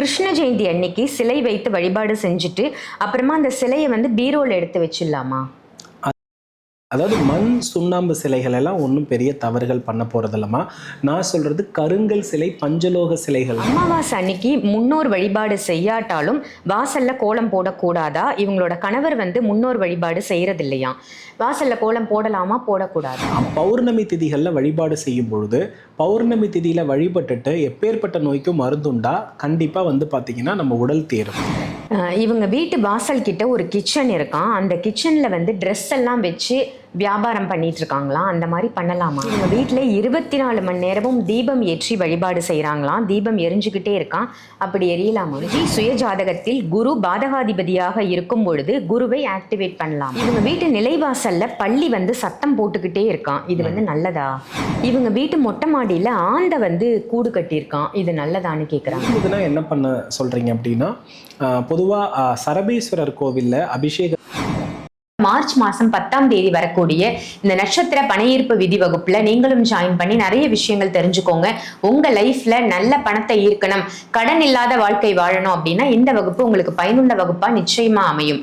கிருஷ்ண ஜெயந்தி அன்னைக்கு சிலை வைத்து வழிபாடு செஞ்சுட்டு அப்புறமா அந்த சிலையை வந்து பீரோவில் எடுத்து வச்சிடலாமா? அதாவது மண் சுண்ணாம்பு சிலைகள் எல்லாம் ஒன்றும் பெரிய தவறுகள் பண்ண போகிறதில்லம்மா நான் சொல்கிறது கருங்கல் சிலை பஞ்சலோக சிலைகள். அமாவாசை அன்னைக்கு முன்னோர் வழிபாடு செய்யாட்டாலும் வாசல்ல கோலம் போடக்கூடாதா? இவங்களோட கணவர் வந்து முன்னோர் வழிபாடு செய்யறது இல்லையா வாசல்ல கோலம் போடலாமா போடக்கூடாதா? பௌர்ணமி திதிகளில் வழிபாடு செய்யும் பொழுது பௌர்ணமி திதியில் வழிபட்டுட்டு எப்பேற்பட்ட நோய்க்கும் மருந்துண்டா கண்டிப்பாக வந்து பார்த்தீங்கன்னா நம்ம உடல் தேரும். இவங்க வீட்டு வாசல் கிட்ட ஒரு கிச்சன் இருக்கான் அந்த கிச்சன்ல வந்து ட்ரெஸ் எல்லாம் வச்சு வியாபாரம் பண்ணிட்டு இருக்காங்களாம் அந்த மாதிரி பண்ணலாமா? இவங்க வீட்டில் இருபத்தி நாலு மணி நேரமும் தீபம் ஏற்றி வழிபாடு செய்கிறாங்களாம் தீபம் எரிஞ்சுக்கிட்டே இருக்கான். அப்படி எரியலாமா ஜி சுய ஜாதகத்தில் குரு பாதகாதிபதியாக இருக்கும் பொழுது குருவை ஆக்டிவேட் பண்ணலாம். இவங்க வீட்டு நிலைவாசல்ல பள்ளி வந்து சத்தம் போட்டுக்கிட்டே இருக்கான். இது வந்து நல்லதா? இவங்க வீட்டு மொட்டை மாடியில ஆந்தை வந்து கூடு கட்டியிருக்கான். இது நல்லதான்னு கேட்குறாங்க இதுனா என்ன பண்ண சொல்கிறீங்க அப்படின்னா பொதுவாக சரபீஸ்வரர் கோவிலில் அபிஷேக மார்ச் மாசம் பத்தாம் தேதி வரக்கூடிய இந்த நட்சத்திர பணையீர்ப்பு விதி வகுப்புல நீங்களும் ஜாயின் பண்ணி நிறைய விஷயங்கள் தெரிஞ்சுக்கோங்க. உங்க லைஃப்ல நல்ல பணத்தை ஈர்க்கணும். கடன் இல்லாத வாழ்க்கை வாழணும் அப்படின்னா இந்த வகுப்பு உங்களுக்கு பயனுள்ள வகுப்பா நிச்சயமா அமையும்.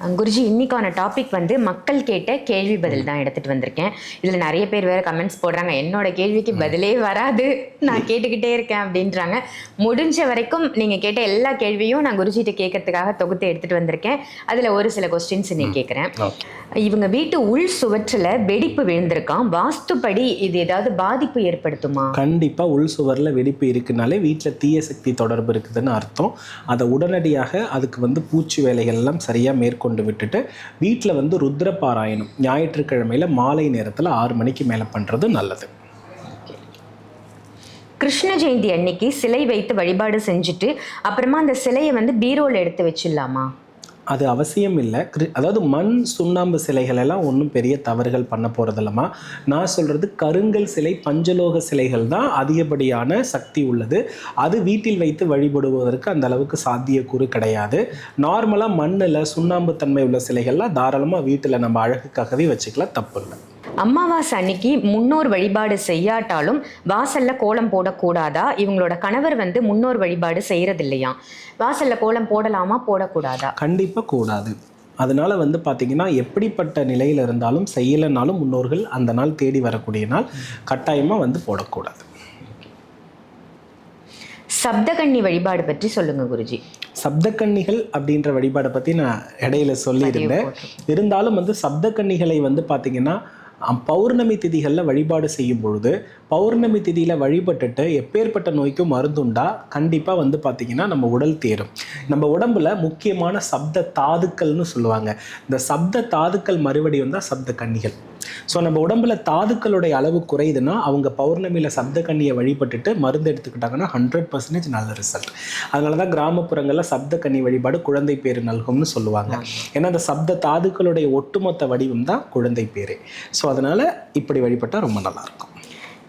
குருஜி இன்னைக்கான டாபிக் வந்து மக்கள் கேட்ட கேள்வி பதில் தான் எடுத்துட்டு வந்திருக்கேன். இதுல நிறைய பேர் வேற கமெண்ட்ஸ் போடுறாங்க. என்னோட கேள்விக்கு பதிலே வராது. நான் கேட்டுக்கிட்டே இருக்கேன் அப்படின்றாங்க. முடிஞ்ச வரைக்கும் நீங்க கேட்ட எல்லா கேள்வியும் நான் குருஜிட்ட கேட்கறதுக்காக தொகுத்து எடுத்துட்டு வந்திருக்கேன். அதுல ஒரு சில கொஸ்டின்ஸ் இன்னைக்கு கேட்குறேன். இவங்க வீட்டு உள் சுவற்றுல வெடிப்பு விழுந்திருக்கான் வாஸ்துப்படி இது ஏதாவது பாதிப்பு ஏற்படுத்துமா? கண்டிப்பாக உள் சுவரில் வெடிப்பு இருக்குனாலே வீட்டில் தீய சக்தி தொடர்பு இருக்குதுன்னு அர்த்தம். அதை உடனடியாக அதுக்கு வந்து பூச்சி வேலைகள் எல்லாம் சரியாக மேற்கொண்டு கொண்டு விட்டுட்டு வீட்டில் வந்து ருத்ர பாராயணம் ஞாயிற்றுக்கிழமையில் மாலை நேரத்தில் ஆறு மணிக்கு மேலே பண்ணுறது நல்லது. கிருஷ்ண ஜெயந்தி அன்னைக்கு சிலை வைத்து வழிபாடு செஞ்சுட்டு அப்புறமா அந்த சிலையை வந்து பீரோல எடுத்து வச்சிடலாமா? அது அவசியம் இல்லை. கிரு அதாவது மண் சுண்ணாம்பு சிலைகள் எல்லாம் ஒன்றும் பெரிய தவறுகள் பண்ண போகிறதில்லம்மா நான் சொல்கிறது கருங்கல் சிலை பஞ்சலோக சிலைகள் தான் அதிகப்படியான சக்தி உள்ளது. அது வீட்டில் வைத்து வழிபடுவதற்கு அந்த அளவுக்கு சாத்தியக்கூறு கிடையாது. நார்மலாக மண்ணில் சுண்ணாம்பு தன்மை உள்ள சிலைகள்லாம் தாராளமாக வீட்டில் நம்ம அழகுக்காகவே வச்சுக்கலாம். தப்பு இல்லை. அமாவாசை அன்னைக்கு முன்னோர் வழிபாடு செய்யாட்டாலும் வாசல்ல கோலம் போடக்கூடாதா? இவங்களோட கணவர் வந்து முன்னோர் வழிபாடு செய்யறது இல்லையா வாசல்ல கோலம் போடலாமா போடக்கூடாதா? கண்டிப்பாக கூடாது. அதனால வந்து பார்த்தீங்கன்னா எப்படிப்பட்ட நிலையில் இருந்தாலும் செய்யலைனாலும் முன்னோர்கள் அந்த நாள் தேடி வரக்கூடிய நாள் கட்டாயமாக வந்து போடக்கூடாது. சப்தகன்னி வழிபாடு பற்றி சொல்லுங்க குருஜி. சப்தக்கன்னிகள் அப்படின்ற வழிபாடை பற்றி நான் இடையில சொல்லியிருந்தேன். இருந்தாலும் வந்து சப்தக்கன்னிகளை வந்து பார்த்தீங்கன்னா பௌர்ணமி திதிகளில் வழிபாடு செய்யும் பொழுது பௌர்ணமி திதியில் வழிபட்டுட்டு எப்பேற்பட்ட நோய்க்கும் மருந்துண்டா கண்டிப்பாக வந்து பார்த்திங்கன்னா நம்ம உடல் தேரும். நம்ம உடம்புல முக்கியமான சப்த தாதுக்கள்னு சொல்லுவாங்க. இந்த சப்த தாதுக்கள் மறுபடியும் தான் சப்த கன்னிகள். ஸோ நம்ம உடம்புல தாதுக்களுடைய அளவு குறையுதுன்னா அவங்க பௌர்ணமியில் சப்த கன்னியை வழிபட்டுட்டு மருந்து எடுத்துக்கிட்டாங்கன்னா ஹண்ட்ரட் பர்சன்டேஜ் நல்ல ரிசல்ட் அதனால தான் கிராமப்புறங்களில் சப்த கன்னி வழிபாடு குழந்தை பேர் நல்கும்னு சொல்லுவாங்க. ஏன்னா அந்த சப்த தாதுக்களுடைய ஒட்டுமொத்த வடிவம் தான் குழந்தை பேரு. ஸோ அதனால இப்படி வழிபட்டால் ரொம்ப நல்லா இருக்கும்.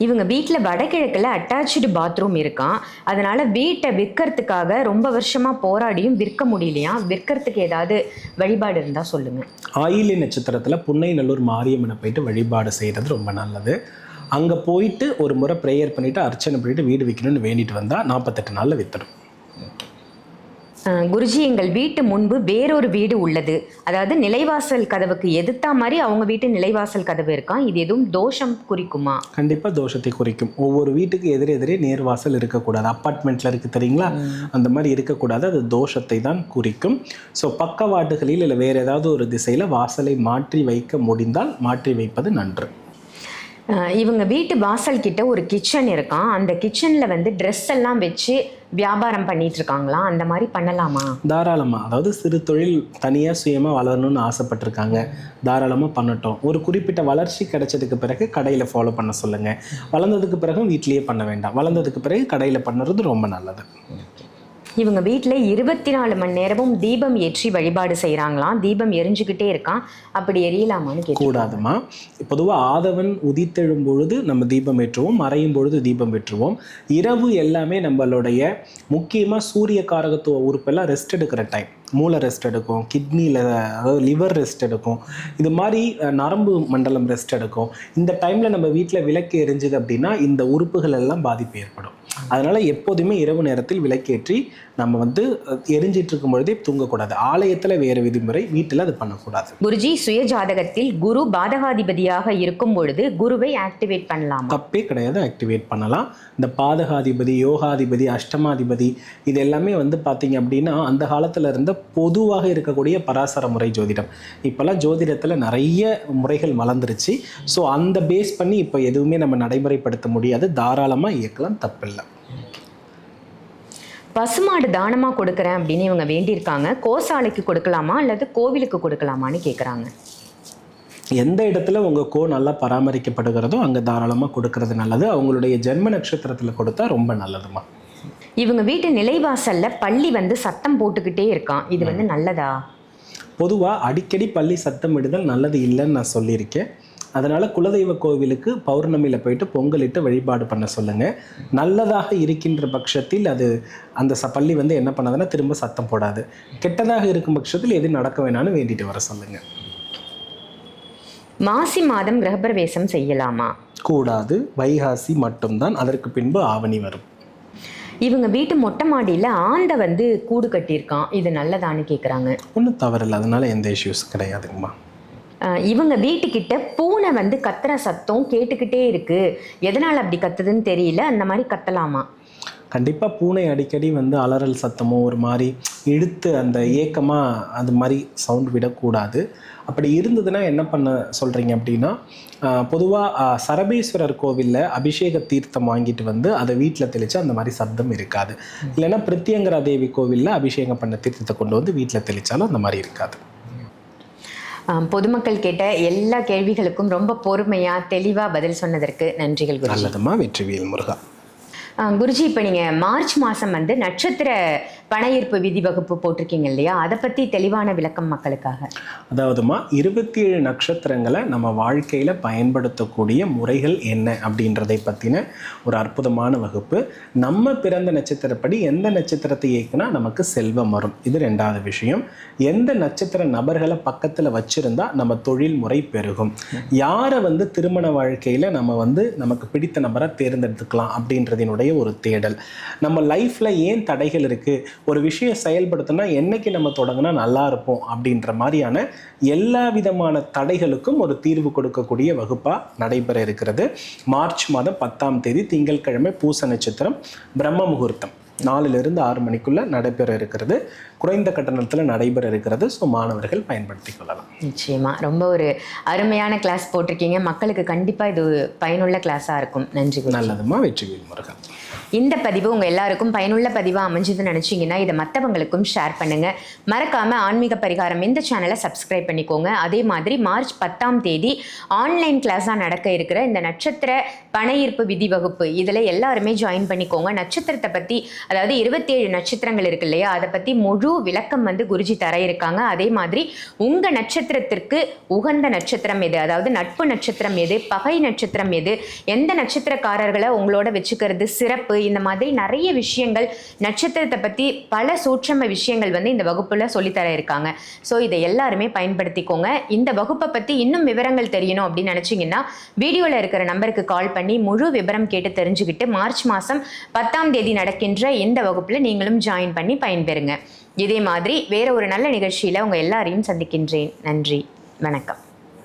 இவங்க வீட்டில் வடகிழக்கில் அட்டாச்சு பாத்ரூம் இருக்கான் அதனால் வீட்டை விற்கிறதுக்காக ரொம்ப வருஷமாக போராடியும் விற்க முடியலையா? விற்கிறதுக்கு ஏதாவது வழிபாடு இருந்தால் சொல்லுங்கள் ஆயிலி நட்சத்திரத்தில் புன்னைநல்லூர் மாரியம்மனை போயிட்டு வழிபாடு செய்கிறது ரொம்ப நல்லது. அங்கே போயிட்டு ஒரு முறை ப்ரேயர் பண்ணிவிட்டு அர்ச்சனை பண்ணிவிட்டு வீடு விற்கணும்னு வேண்டிட்டு வந்தால் நாற்பத்தெட்டு நாளில் விற்றுடும் குருஜி எங்கள் வீட்டு முன்பு வேறொரு வீடு உள்ளது. அதாவது நிலைவாசல் கதவுக்கு எதிர்த்தா மாதிரி அவங்க வீட்டு நிலைவாசல் கதவு இருக்கான் இது எதுவும் தோஷம் குறிக்குமா? கண்டிப்பாக தோஷத்தை குறிக்கும். ஒவ்வொரு வீட்டுக்கு எதிரே எதிரே நேர்வாசல் இருக்கக்கூடாது. அப்பார்ட்மெண்ட்டில் இருக்குது தெரியுங்களா? அந்த மாதிரி இருக்கக்கூடாது. அது தோஷத்தை தான் குறிக்கும். ஸோ பக்கவாட்டுகளில் இல்லை வேறு ஏதாவது ஒரு திசையில் வாசலை மாற்றி வைக்க முடிந்தால் மாற்றி வைப்பது நன்று. இவங்க வீட்டு வாசல் கிட்ட ஒரு கிச்சன் இருக்கான் அந்த கிச்சன்ல வந்து ட்ரெஸ் எல்லாம் வச்சு வியாபாரம் பண்ணிட்டு இருக்காங்களா? அந்த மாதிரி பண்ணலாமா? தாராளமாக அதாவது சிறு தொழில் தனியாக சுயமாக வளரணும்னு ஆசைப்பட்டிருக்காங்க. தாராளமாக பண்ணட்டும். ஒரு குறிப்பிட்ட வளர்ச்சி கிடைச்சதுக்கு பிறகு கடையில் ஃபாலோ பண்ண சொல்லுங்கள் வளர்ந்ததுக்கு பிறகும் வீட்லேயே பண்ண வேண்டாம். வளர்ந்ததுக்கு பிறகு கடையில் பண்ணுறது ரொம்ப நல்லது. இவங்க வீட்டில் இருபத்தி நாலு மணி நேரமும் தீபம் ஏற்றி வழிபாடு செய்கிறாங்களாம் தீபம் எரிஞ்சுக்கிட்டே இருக்கான். அப்படி எரியலாமான்னு கூடாதுமா. பொதுவாக ஆதவன் உதித்தெழும் பொழுது நம்ம தீபம் ஏற்றுவோம் மறையும் பொழுது தீபம் ஏற்றுவோம். இரவு எல்லாமே நம்மளுடைய முக்கியமாக சூரிய காரகத்துவ உறுப்பெல்லாம் ரெஸ்ட் எடுக்கிற டைம் மூளை ரெஸ்ட் எடுக்கும் கிட்னியில் அதாவது லிவர் ரெஸ்ட் எடுக்கும். இது மாதிரி நரம்பு மண்டலம் ரெஸ்ட் எடுக்கும். இந்த டைமில் நம்ம வீட்டில் விளக்கு எரிஞ்சுது அப்படின்னா இந்த உறுப்புகள் எல்லாம் பாதிப்பு ஏற்படும். அதனால் எப்போதுமே இரவு நேரத்தில் விளக்கேற்றி நம்ம வந்து எரிஞ்சிட்டு இருக்கும் பொழுதே தூங்கக்கூடாது. ஆலயத்தில் வேறு விதிமுறை வீட்டில் அது பண்ணக்கூடாது. குருஜி சுய ஜாதகத்தில் குரு பாதகாதிபதியாக இருக்கும் பொழுது குருவை ஆக்டிவேட் பண்ணலாமா. தப்பே கிடையாது ஆக்டிவேட் பண்ணலாம். இந்த பாதகாதிபதி யோகாதிபதி அஷ்டமாதிபதி இது எல்லாமே வந்து பார்த்தீங்க அப்படின்னா அந்த காலத்தில் இருந்த பொதுவாக இருக்கக்கூடிய பராசர முறை ஜோதிடம். இப்போல்லாம் ஜோதிடத்தில் நிறைய முறைகள் மலர்ந்துருச்சு ஸோ அந்த பேஸ் பண்ணி இப்போ எதுவுமே நம்ம நடைமுறைப்படுத்த முடியாது. தாராளமாக இயக்கலாம் தப்பில்லை. பசுமாடு தானமா கொடுக்குறேன் அப்படின்னு இவங்க வேண்டியிருக்காங்க. கோசாலைக்கு கொடுக்கலாமா? அல்லது கோவிலுக்கு கொடுக்கலாமான்னு கேட்குறாங்க எந்த இடத்துல உங்கள் கோ நல்லா பராமரிக்கப்படுகிறதோ அங்கே தாராளமாக கொடுக்கறது நல்லது. அவங்களுடைய ஜென்ம நட்சத்திரத்தில் கொடுத்தா ரொம்ப நல்லதுமா? இவங்க வீட்டு நிலைவாசல்ல பள்ளி வந்து சத்தம் போட்டுக்கிட்டே இருக்கான். இது வந்து நல்லதா? பொதுவாக அடிக்கடி பள்ளி சத்தமிடுதல் நல்லது இல்லைன்னு நான் சொல்லியிருக்கேன். அதனால் குலதெய்வ கோவிலுக்கு பௌர்ணமியில் போயிட்டு பொங்கலிட்டு வழிபாடு பண்ண சொல்லுங்கள் நல்லதாக இருக்கின்ற பட்சத்தில் அது அந்த ச பள்ளி வந்து என்ன பண்ணாதுன்னா திரும்ப சத்தம் போடாது. கெட்டதாக இருக்கும் பட்சத்தில் எது நடக்க வேணாம்னு வேண்டிட்டு வர சொல்லுங்கள் மாசி மாதம் கிரகப்பிரவேசம் செய்யலாமா? கூடாது. வைகாசி மட்டும்தான். அதற்கு பின்பு ஆவணி வரும். இவங்க வீட்டு மொட்டை மாடியில் ஆந்தை வந்து கூடு கட்டியிருக்கான். இது நல்லதான்னு கேட்குறாங்க ஒன்றும் தவறில்லை. அதனால எந்த இஷ்யூஸ் கிடையாதுங்கம்மா. இவங்க வீட்டுக்கிட்ட பூனை வந்து கத்துற சத்தம் கேட்டுக்கிட்டே இருக்கு. எதனால் அப்படி கத்துதுன்னு தெரியல. அந்த மாதிரி கத்தலாமா? கண்டிப்பாக பூனை அடிக்கடி வந்து அலறல் சத்தமோ ஒரு மாதிரி இழுத்து அந்த ஏக்கமாக அது மாதிரி சவுண்ட் விடக்கூடாது. அப்படி இருந்ததுன்னா என்ன பண்ண சொல்கிறீங்க அப்படின்னா பொதுவாக சரபேஸ்வரர் கோவிலில் அபிஷேக தீர்த்தம் வாங்கிட்டு வந்து அதை வீட்டில் தெளித்து அந்த மாதிரி சப்தம் இருக்காது. இல்லைன்னா பிரித்தியங்கரா தேவி கோவிலில் அபிஷேகம் பண்ண தீர்த்தத்தை கொண்டு வந்து வீட்டில் தெளித்தாலும் அந்த மாதிரி இருக்காது. பொதுமக்கள் கேட்ட எல்லா கேள்விகளுக்கும் ரொம்ப பொறுமையாக தெளிவாக பதில் சொன்னதற்கு நன்றிகள் நல்லதுமா வெற்றிவியல் முருகா. குருஜி இப்போ நீங்கள் மார்ச் மாதம் வந்து நட்சத்திர பணையீர்ப்பு விதி வகுப்பு போட்டிருக்கீங்க இல்லையா? அதை பற்றி தெளிவான விளக்கம் மக்களுக்காக. அதாவதுமா இருபத்தி ஏழு நட்சத்திரங்களை நம்ம வாழ்க்கையில் பயன்படுத்தக்கூடிய முறைகள் என்ன அப்படின்றதை பற்றின ஒரு அற்புதமான வகுப்பு. நம்ம பிறந்த நட்சத்திரப்படி எந்த நட்சத்திரத்தை இயக்குனா நமக்கு செல்வம் வரும். இது ரெண்டாவது விஷயம். எந்த நட்சத்திர நபர்களை பக்கத்தில் வச்சுருந்தா நம்ம தொழில் முறை பெருகும். யாரை வந்து திருமண வாழ்க்கையில் நம்ம வந்து நமக்கு பிடித்த நபரை தேர்ந்தெடுத்துக்கலாம் அப்படின்றதினுடைய ஒரு தேடல். நம்ம லைஃப்பில் ஏன் தடைகள் இருக்குது ஒரு விஷயம் செயல்படுத்தினா என்னைக்கு நம்ம தொடங்கினா நல்லா இருப்போம் அப்படின்ற மாதிரியான எல்லா விதமான தடைகளுக்கும் ஒரு தீர்வு கொடுக்கக்கூடிய வகுப்பாக நடைபெற இருக்கிறது. மார்ச் மாதம் பத்தாம் தேதி திங்கட்கிழமை பூச நட்சத்திரம் பிரம்ம முகூர்த்தம். நாலுலேருந்து ஆறு மணிக்குள்ள நடைபெற இருக்கிறது. குறைந்த கட்டணத்தில் நடைபெற இருக்கிறது. ஸோ மாணவர்கள் பயன்படுத்திக் கொள்ளலாம். நிச்சயமா. ரொம்ப ஒரு அருமையான கிளாஸ் போட்டிருக்கீங்க. மக்களுக்கு கண்டிப்பாக இது பயனுள்ள கிளாஸாக இருக்கும். நன்றி நல்லதுமா? வெற்றிவேல் முருகன். இந்த பதிவு உங்கள் எல்லாருக்கும் பயனுள்ள பதிவாக அமைஞ்சதுன்னு நினச்சிங்கன்னா இதை மற்றவங்களுக்கும் ஷேர் பண்ணுங்கள் மறக்காமல் ஆன்மீக பரிகாரம் இந்த சேனலை சப்ஸ்கிரைப் பண்ணிக்கோங்க. அதே மாதிரி மார்ச் பத்தாம் தேதி ஆன்லைன் கிளாஸாக நடக்க இருக்கிற இந்த நட்சத்திர பணையீர்ப்பு விதி வகுப்பு இதில் எல்லாருமே ஜாயின் பண்ணிக்கோங்க. நட்சத்திரத்தை பற்றி அதாவது இருபத்தேழு நட்சத்திரங்கள் இருக்கு இல்லையா அதை பற்றி முழு விளக்கம் வந்து குருஜி தர இருக்காங்க. அதே மாதிரி உங்கள் நட்சத்திரத்திற்கு உகந்த நட்சத்திரம் எது? அதாவது நட்பு நட்சத்திரம் எது? பகை நட்சத்திரம் எது? எந்த நட்சத்திரக்காரர்களை உங்களோட வச்சுக்கிறது சிறப்பு? இந்த மாதிரி நிறைய விஷயங்கள் நட்சத்திரத்தை பற்றி பல சூட்சம விஷயங்கள் வந்து இந்த வகுப்பில் சொல்லித்தர இருக்காங்க. ஸோ இதை எல்லாருமே பயன்படுத்திக்கோங்க. இந்த வகுப்பை பற்றி இன்னும் விவரங்கள் தெரியணும் அப்படின்னு நினச்சிங்கன்னா வீடியோவில் இருக்கிற நம்பருக்கு கால் பண்ணி முழு விவரம் கேட்டு தெரிஞ்சுக்கிட்டு மார்ச் மாதம் பத்தாம் தேதி நடக்கின்ற இந்த வகுப்பில் நீங்களும் ஜாயின் பண்ணி பயன்பெறுங்க. இதே மாதிரி வேற ஒரு நல்ல நிகழ்ச்சியில் உங்கள் எல்லாரையும் சந்திக்கின்றேன். நன்றி. வணக்கம்.